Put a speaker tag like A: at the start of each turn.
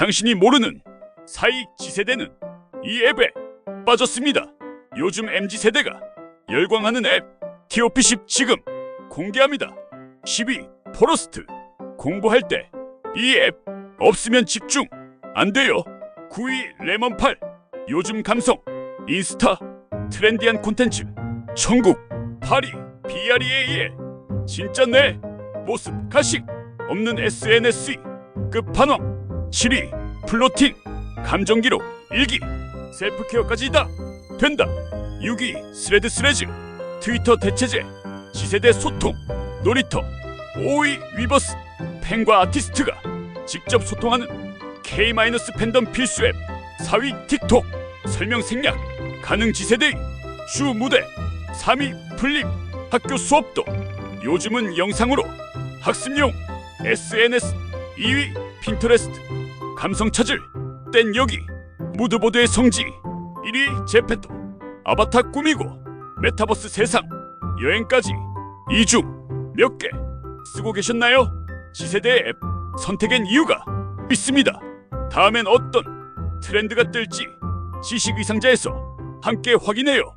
A: 당신이 모르는 사이 지세대는 이 앱에 빠졌습니다. 요즘 MZ세대가 열광하는 앱 TOP10 지금 공개합니다. 12 포러스트 공부할 때 이 앱 없으면 집중 안 돼요. 9위 레몬팔 요즘 감성 인스타 트렌디한 콘텐츠 천국 파리 BREAL 진짜 내 모습 가식 없는 SNS 끝판왕 7위 플로팅 감정기록 일기 셀프케어까지 다. 된다. 6위 스레드 스레즈 트위터 대체제 지세대 소통 놀이터 5위 위버스 팬과 아티스트가 직접 소통하는 K- 팬덤 필수 앱 4위 틱톡 설명 생략 가능 지세대의 주 무대 3위 플립 학교 수업도 요즘은 영상으로 학습용 SNS 2위 핀터레스트 감성 찾을 땐 여기 무드보드의 성지 1위 제페토 아바타 꾸미고 메타버스 세상 여행까지 이중 몇 개 쓰고 계셨나요? 지세대 앱 선택한 이유가 있습니다. 다음엔 어떤 트렌드가 뜰지 지식의상자에서 함께 확인해요.